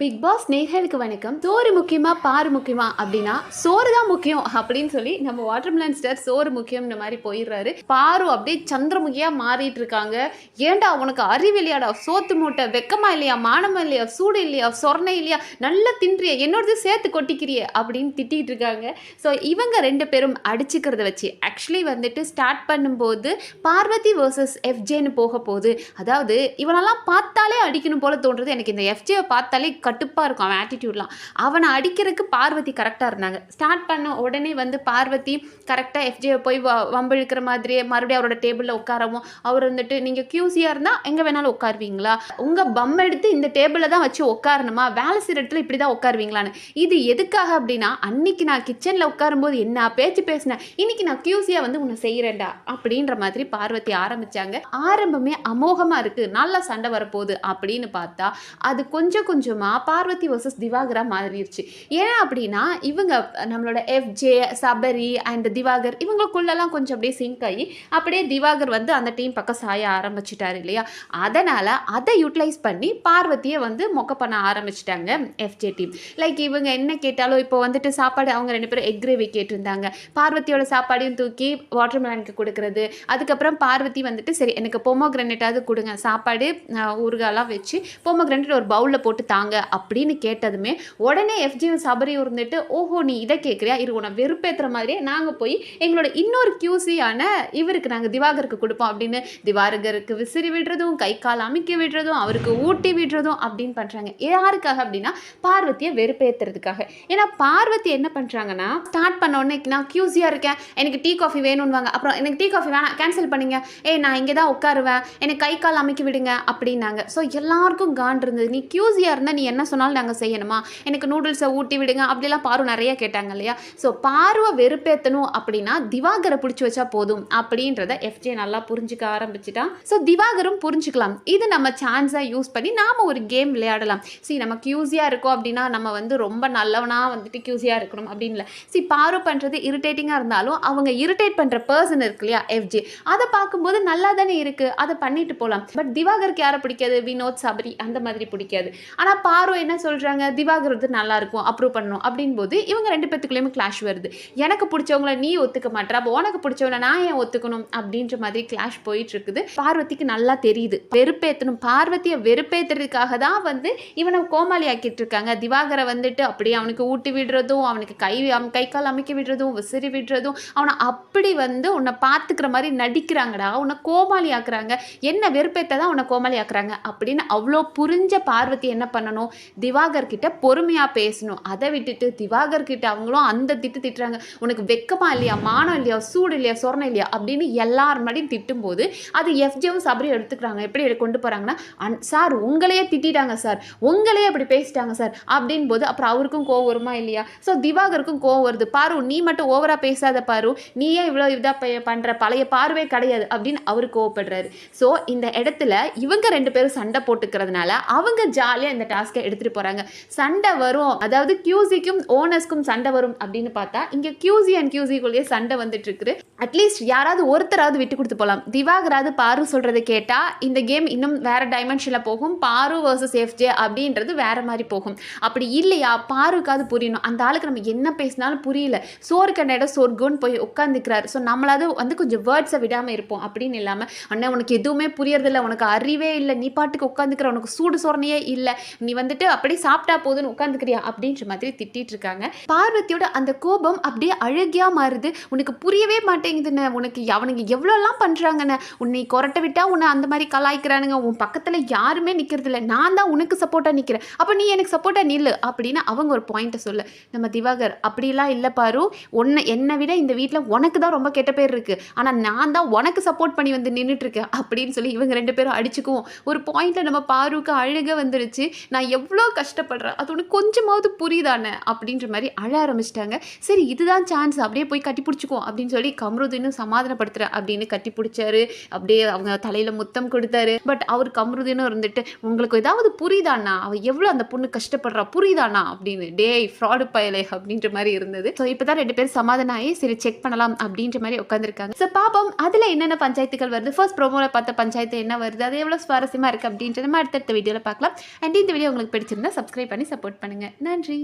Big pass நேர்களுக்கு வணக்கம். சோறு முக்கியமா பாரு முக்கியமா அப்படின்னா சோறு தான் முக்கியம் அப்படின்னு சொல்லி நம்ம வாட்டர்மெலன் ஸ்டார் சோறு முக்கியம்ன்ற மாதிரி போயிடுறாரு. பாரு அப்படியே சந்திரமுகியா மாறிட்டு இருக்காங்க. ஏன்டா உனக்கு அறிவு இல்லையாடா? சோத்து மூட்டை வெக்கமா இல்லையா? மானமா இல்லையா? சூடு இல்லையா? சொர்ணை இல்லையா? நல்லா தின்றிய என்னோடது சேர்த்து கொட்டிக்கிறிய அப்படின்னு திட்டிகிட்டு இருக்காங்க. ஸோ இவங்க ரெண்டு பேரும் அடிச்சுக்கிறத வச்சு ஆக்சுவலி வந்துட்டு ஸ்டார்ட் பண்ணும்போது பார்வதி வர்சஸ் எஃப்ஜேன்னு போக போகுது அதாவது இவனெல்லாம் பார்த்தாலே அடிக்கணும் போல தோன்றது. எனக்கு இந்த எஃப்ஜேவை பார்த்தாலே கட்டுப்பாக இருக்கும் அவன் ஆட்டிடியூட்லாம் அவனை அடிக்கிறதுக்கு பார்வதி கரெக்டாக இருந்தாங்க. ஸ்டார்ட் பண்ண உடனே வந்து பார்வதி கரெக்டாக எஃப்ஜேவை போய் வ வம்பிழுக்கிற மாதிரியே மறுபடியும் அவரோட டேபிளில் உட்காரவும். அவர் வந்துட்டு நீங்கள் கியூசியாக இருந்தால் எங்கே வேணாலும் உட்காருவீங்களா? உங்கள் பம் எடுத்து இந்த டேபிளில் தான் வச்சு உட்காரணுமா? வேலை செய்கிற இடத்துல இப்படி தான் உட்காருவீங்களான்னு. இது எதுக்காக அப்படின்னா அன்னைக்கு நான் கிச்சனில் உட்காரும்போது என்ன பேச்சு பேசினேன்? இன்னைக்கு நான் கியூசியாக வந்து உன்னை செய்கிறேன்டா அப்படின்ற மாதிரி பார்வதி ஆரம்பித்தாங்க ஆரம்பமே அமோகமாக இருக்குது நல்லா சண்டை வரப்போகுது அப்படின்னு பார்த்தா அது கொஞ்சம் கொஞ்சமாக பார்வதி வர்சஸ் திவாகரா மாறிடுச்சு ஏன் அப்படின்னா இவங்க நம்மளோட எஃப்ஜே சபரி அண்ட் திவாகர் இவங்களுக்குள்ளெல்லாம் கொஞ்சம் அப்படியே சிங்க் ஆகி அப்படியே திவாகர் வந்து அந்த டீம் பக்கம் சாய ஆரம்பிச்சிட்டாரு இல்லையா? அதனால் அதை யூட்டிலைஸ் பண்ணி பார்வதியை வந்து மொக்க பண்ண ஆரம்பிச்சிட்டாங்க எஃப்ஜே டீம் லைக் இவங்க என்ன கேட்டாலும் இப்போ வந்துட்டு சாப்பாடு அவங்க ரெண்டு பேரும் எக் கிரேவி கேட்டிருந்தாங்க. பார்வதியோட சாப்பாடையும் தூக்கி வாட்டர் மெலனுக்கு கொடுக்கறது. அதுக்கப்புறம் பார்வதி வந்துட்டு சரி எனக்கு பொமோ கிரனேட்டாவது கொடுங்க. சாப்பாடு ஊறுகாலாம் வச்சு பொமோ கிரனேட் ஒரு பவுலில் போட்டு தாங்க. அப்படின்னு கேட்டதுமே உடனே எஃப்ஜியும் சபரி இருந்துட்டு ஓஹோ நீ இதை கேட்குறியா? இரு உன வெறுப்பேற்றுற மாதிரியே நாங்கள் போய் எங்களோட இன்னொரு கியூசியான இவருக்கு நாங்கள் திவாகருக்கு கொடுப்போம். அப்படின்னு திவாகருக்கு விசிறி விடுறதும் கை கால் அமைக்க விடுறதும் அவருக்கு ஊட்டி விடுறதும் அப்படின்னு பண்ணுறாங்க யாருக்காக அப்படின்னா பார்வதியை வெறுப்பேற்றுறதுக்காக ஏன்னா பார்வதி என்ன பண்ணுறாங்கன்னா ஸ்டார்ட் பண்ண உடனே நான் கியூசியாக இருக்கேன். எனக்கு டீ காஃபி வேணும்வாங்க அப்புறம் எனக்கு டீ காஃபி வேணாம். கேன்சல் பண்ணிங்க. ஏய் நான் இங்கே தான் உட்காருவேன். எனக்கு கை கால் அமைக்க விடுங்க. அப்படின்னாங்க. ஸோ எல்லாருக்கும் காண்ட் இருந்தது. நீ கியூசியாக இருந்தால் நீ என்ன என்ன சொன்னாலும் நாங்கள் செய்யணுமா? எனக்கு நூடுல்ஸை ஊட்டி விடுங்க அப்படிலாம் பாரு நிறைய கேட்டாங்க இல்லையா? ஸோ பார்வை வெறுப்பேற்றணும் அப்படின்னா திவாகரை பிடிச்சி வச்சா போதும் அப்படின்றத எஃப்ஜே நல்லா புரிஞ்சுக்க ஆரம்பிச்சிட்டான் ஸோ திவாகரும் புரிஞ்சுக்கலாம். இது நம்ம சான்ஸாக யூஸ் பண்ணி நாம் ஒரு கேம் விளையாடலாம். சி நம்ம யூஸியாக இருக்கோம் அப்படின்னா நம்ம வந்து ரொம்ப நல்லவனாக வந்துட்டு கியூசியாக இருக்கணும் அப்படின்னு இல்லை. சி பாரு பண்ணுறது இரிட்டேட்டிங்காக இருந்தாலும் அவங்க இரிட்டேட் பண்ணுற பர்சன் இருக்கு இல்லையா எஃப்ஜே அதை பார்க்கும்போது நல்லா தானே இருக்குது அதை பண்ணிட்டு போகலாம் பட் திவாகருக்கு யாரை பிடிக்காது? வினோத் சபரி அந்த மாதிரி பிடிக்காது. ஆனால் பாரு என்ன சொல்கிறாங்க திவாகர் நல்லாயிருக்கும் அப்ரூவ் பண்ணணும் அப்படின் போது இவங்க ரெண்டு பேத்துக்குள்ளேயுமே கிளாஷ் வருது. எனக்கு பிடிச்சவங்கள நீ ஒத்துக்க மாட்டேற அப்போ உனக்கு பிடிச்சவங்கள நான் ஏன் ஒத்துக்கணும் அப்படின்ற மாதிரி கிளாஷ் போயிட்டு இருக்குது பார்வதிக்கு நல்லா தெரியுது. வெறுப்பேற்றணும் பார்வதியை வெறுப்பேற்றுறதுக்காக தான் வந்து இவனை கோமாளி ஆக்கிட்டு இருக்காங்க திவாகரை வந்துட்டு அப்படியே அவனுக்கு ஊட்டி விடுறதும் அவனுக்கு கை கை கால் அமைக்க விடுறதும் விசிறி விடுறதும் அவனை அப்படி வந்து உன்னை பார்த்துக்கிற மாதிரி நடிக்கிறாங்கடா உன்னை கோமாளி ஆக்குறாங்க என்ன வெறுப்பேற்ற தான் உன்னை கோமாளி ஆக்குறாங்க அப்படின்னு அவ்வளோ புரிஞ்ச பார்வதி என்ன பண்ணணும்? திவாகர் கிட்ட பொறுமையாக பேசணும். அதை விட்டுட்டு திவாகர் கிட்ட அவங்களும் அந்த திட்டு திட்டுறாங்க. உனக்கு வெக்கமா இல்லையா? மானம் இல்லையா? சூடு இல்லையா? சொரணம் இல்லையா? அப்படின்னு எல்லார் முன்னாடியும் திட்டும்போது அது எஃப்ஜேவும் சபரியும் எடுத்துக்கிறாங்க. எப்படி கொண்டு போகிறாங்கன்னா சார் உங்களையே திட்டாங்க சார். உங்களையே அப்படி பேசிட்டாங்க சார். அப்படின் போது அப்புறம் அவருக்கும் கோவம் வருமா இல்லையா? ஸோ திவாகருக்கும் கோவம் வருது. பாரு நீ மட்டும் ஓவராக பேசாத பாரு. நீ ஏன் இவ்வளோ இதாக பண்ணுற பழைய பார்வை கிடையாது. அப்படின்னு அவர் கோவப்படுறாரு. ஸோ இந்த இடத்துல இவங்க ரெண்டு பேரும் சண்டை போட்டுக்கிறதுனால அவங்க ஜாலியாக இந்த டாஸ்க்கை எடுத்துகிட்டு போகிறாங்க சண்டை வரும். அதாவது கியூசிக்கும் ஓனர்ஸ்க்கும் சண்டை வரும் அப்படின்னு பார்த்தா இங்கே கியூசி அண்ட் கியூசிக்குள்ளேயே சண்டை வந்துட்டு இருக்குது. அட்லீஸ்ட் யாராவது ஒருத்தராவது விட்டு கொடுத்து போகலாம் திவாகராவது பாரு சொல்கிறத கேட்டால் இந்த கேம் இன்னும் வேற டைமென்ஷனில் போகும். பாரு வர்சஸ் எஃப்ஜே அப்படின்றது வேற மாதிரி போகும். அப்படி இல்லையா? பாருக்காவது புரியணும். அந்த ஆளுக்கு நம்ம என்ன பேசினாலும் புரியல. சோறு கண்ட இடம் சொர்க்குன்னு போய் உட்காந்துக்கிறாரு ஸோ நம்மளாவது வந்து கொஞ்சம் வேர்ட்ஸை விடாமல் இருப்போம் அப்படின்னு இல்லாமல் அண்ணா உனக்கு எதுவுமே புரியறதில்ல. உனக்கு அறிவே இல்லை. நீ பாட்டுக்கு உட்காந்துக்கிற உனக்கு சூடு சொரணையே இல்லை. நீ வந்து வந்துட்டு அப்படியே சாப்பிட்டா போதுன்னு உட்காந்துக்கிறியா அப்படின்ற மாதிரி திட்டிட்டு இருக்காங்க. பார்வதியோட அந்த கோபம் அப்படியே அழகியா மாறுது. உனக்கு புரியவே மாட்டேங்குதுண்ணே. உனக்கு அவனுங்க எவ்வளோலாம் பண்ணுறாங்கண்ணே உன்னை கொரட்டை விட்டா உன்னை அந்த மாதிரி கலாய்க்கிறானுங்க. உன் பக்கத்தில் யாருமே நிற்கிறது இல்லை. நான் தான் உனக்கு சப்போர்ட்டாக நிற்கிறேன் அப்போ நீ எனக்கு சப்போர்ட்டாக நில்லு. அப்படின்னு அவங்க ஒரு பாயிண்ட்டை சொல்லு. நம்ம திவாகர் அப்படிலாம் இல்லை பாரு. உன்னை என்னை விட இந்த வீட்டில் உனக்கு தான் ரொம்ப கெட்ட பேர் இருக்குது ஆனால் நான் தான் உனக்கு சப்போர்ட் பண்ணி வந்து நின்றுட்டு இருக்கேன். அப்படின்னு சொல்லி இவங்க ரெண்டு பேரும் அடிச்சுக்குவோம். ஒரு பாயிண்ட்டில் நம்ம பாருக்கு அழுக வந்துருச்சு. நான் எவ்வளோ கஷ்டப்படுறேன் அது உனக்கு கொஞ்சமாவது புரியுதானே? அப்படின்ற மாதிரி அழ ஆரம்பிச்சிட்டாங்க. சரி இதுதான் சான்ஸ் அப்படியே போய் கட்டி பிடிச்சிக்குவோம் அப்படின்னு சொல்லி கம்ருதீனும் சமாதானப்படுத்துகிறேன் அப்படின்னு கட்டி பிடிச்சாரு. அப்படியே அவங்க தலையில் முத்தம் கொடுத்தாரு. பட் அவர் கம்ருதீனும் இருந்துட்டு உங்களுக்கு ஏதாவது புரியுதாண்ணா? அவள் எவ்வளோ அந்த பொண்ணு கஷ்டப்படுறா? புரியுதாண்ணா? அப்படின்னு. டேய் ஃப்ராடு பயலே அப்படின்ற மாதிரி இருந்தது. ஸோ இப்போ தான் ரெண்டு பேரும் சமாதானம் ஆகி சரி செக் பண்ணலாம் அப்படின்ற மாதிரி உட்காந்துருக்காங்க ஸோ பாப்போம் அதில் என்னென்ன பஞ்சாயத்துகள் வருது? ஃபர்ஸ்ட் ப்ரோமோவில் பார்த்த பஞ்சாயத்து என்ன வருது? அது எவ்வளோ சுவாரஸ்யமாக இருக்குது அப்படின்றத நம்ம அடுத்தடுத்த வீடியோவில் பார்க்கலாம். அண்ட் இந்த வீடியோ உங்களுக்கு உங்களுக்கு பிடிச்சிருந்தா சப்ஸ்கிரைப் பண்ணி சப்போர்ட் பண்ணுங்கள் நன்றி.